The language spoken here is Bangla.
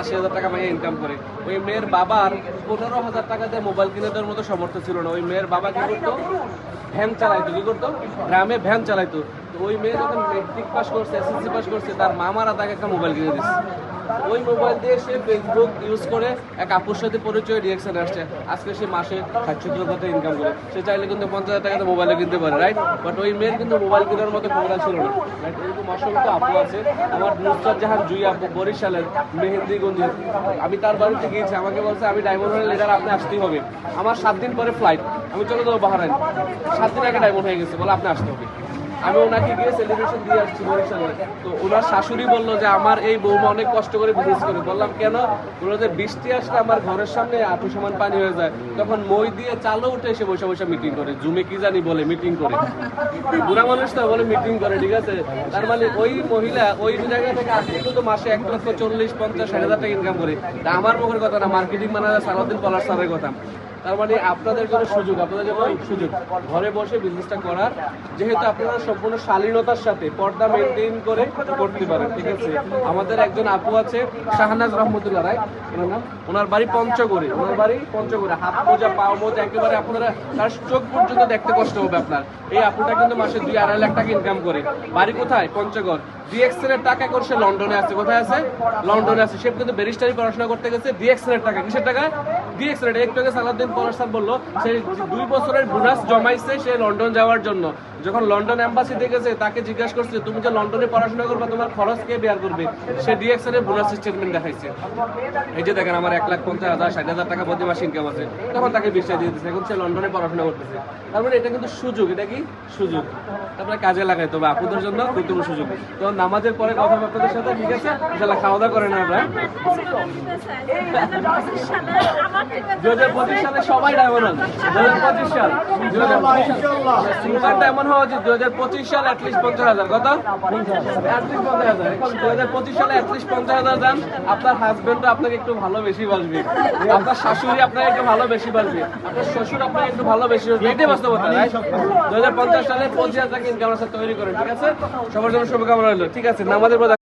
আশি হাজার টাকা মাইয়া ইনকাম করে। ওই মেয়ের বাবার পনেরো হাজার টাকা দিয়ে মোবাইল কিনে দেওয়ার মতো সমর্থ ছিল না। ওই মেয়ের বাবা কি করতো? ভ্যান চালাইতো, কি করতো? গ্রামে ভ্যান চালাইতো। ওই মেয়ে যখন মেট্রিক পাস করছে এসএসসি পাস করছে, তার মামারা তাকে একটা মোবাইল কিনে দিচ্ছে ওই মোবাইল দিয়ে সে ফেসবুক ইউজ করে এক আপুর সাথে পরিচয় রিয়েকশন আসছে। আজকে সে মাসে সত্তর কথা ইনকাম করে। সে চাইলে কিন্তু পঞ্চাশ হাজার টাকাতে মোবাইলে কিনতে পারে রাইট বাট ওই মেয়ের কিন্তু মোবাইল কেনার মতো ক্ষমতা ছিল না। রাইট এরকম অসংখ্য আপু আছে। আমার নুসরাত জাহান জুই আপু বরিশালের মেহেন্দিগঞ্জে আমি তার বাড়িতে গিয়েছি, আমাকে বলছে, আমি ডায়মন্ড হয়ে লিডার আপনি আসতেই হবে। আমার সাত দিন পরে ফ্লাইট আমি চলে যাব বাহারাইন। সাত দিন আগে ডায়মন্ড হয়ে গেছে, বলে আপনি আসতে হবে। আমি ওনাকে গিয়ে সেলিব্রেশন দিয়ে আসছি বরিশালে তো ওনার শাশুড়ি বলল যে, আমার এই বৌমা অনেক কষ্ট করে বিজনেস করে। বললাম, কেন? বলল যে, বৃষ্টি আসলে আমার ঘরের সামনে আঁটু সমান পানি হয়ে যায়। তখন মই দিয়ে চালও উঠে এসে বসে বসে মিটিং করে। জুমে কি জানি বলে মিটিং করে। বুড়া মানুষ তো বলে মিটিং করে, ঠিক আছে? তার মানে ওই মহিলা ওই জায়গা থেকে আজকে কিন্তু মাসে এক লক্ষ চল্লিশ, পঞ্চাশ হাজার টাকা ইনকাম করে। তা আমার মুখের কথা না মার্কেটিং ম্যানেজার সালাউদ্দিন পলাশ স্যারের কথা। তার মানে আপনাদের জন্য সুযোগ, আপনাদের জন্য সুযোগ। ঘরে বসে বিজনেসটা করার, যেহেতু আপনারা সম্পূর্ণ শালীনতার সাথে পর্দা মেনটেন করে করতে পারেন, ঠিক আছে? আমাদের একজন আপু আছে, শাহনাজ রহমতুল্লাহ রায়, ওনার নাম। ওনার বাড়ি পঞ্চগড়ে, ওনার বাড়ি পঞ্চগড়ে। হাত মোজা, পা মোজা একেবারে আপনারা, তার চোখ পর্যন্ত দেখতে কষ্ট হবে আপনার। এই আপুটা কিন্তু মাসে দুই আড়াই লাখ টাকা ইনকাম করে। বাড়ি কোথায়? পঞ্চগড়। ডিএক্সেল এর টাকা করছে লন্ডনে আছে। কোথায় আছে? লন্ডনে আছে। সে কিন্তু ব্যারিস্টারি পড়াশোনা করতে গেছে। ডিএক্সেল এর টাকা। কিসের টাকা? ডিএক্সেল এর একটু আগে সালাউদ্দিন পলাশ স্যার বলল, সে দুই বছরের বোনাস জমাইছে সে লন্ডন যাওয়ার জন্য। যখন লন্ডন এম্বাসিতে গেছে তাকে জিজ্ঞাসা করছে তুমি যে লন্ডনে পড়াশোনা করবে তোমার খরচ কে বেয়ার করবে? সে ডিএক্সেল এর বোনাস স্টেটমেন্ট দেখাইছে। এই যে দেখেন আমার এক লাখ পঞ্চাশ হাজার ষাট হাজার টাকা প্রতি মাসে ইনকাম আছে। তখন তাকে বিশ্বাস দিয়ে দিচ্ছে এখন সে লন্ডনে পড়াশোনা করতেছে। তার মানে এটা কিন্তু সুযোগ এটা কি? সুযোগ। তারপরে কাজে লাগাই তবে আপুদের জন্য গুরুত্বপূর্ণ সুযোগ। তো নামাজের পরে কথা আপনাদের সাথে ঠিক আছে ইনশাল্লাহ খাওয়া দাওয়া করেন আপনারা দু হাজার পঁচিশ সালে সবাই ডায়মন্ড দু হাজার পঁচিশ সাল। দু হাজার পঁচিশ সুপার ডায়মন্ড হওয়া উচিত হাজার পঁচিশ পঞ্চাশ হাজার। কত? পঞ্চাশ হাজার। পঞ্চাশ হাজার আপনার হাজবেন্ডও আপনাকে একটু ভালো বেশি বাসবে। আপনার শাশুড়ি আপনাকে একটু ভালো বেশি বাসবে। আপনার শ্বশুর আপনাকে একটু ভালো বেশি বাসবে। দু হাজার পঞ্চাশ সালে পঞ্চাশ হাজার ইনকাম তৈরি করেন, ঠিক আছে? সবার জন্য শুভকামনা রইল। ঠিক আছে, নামাজের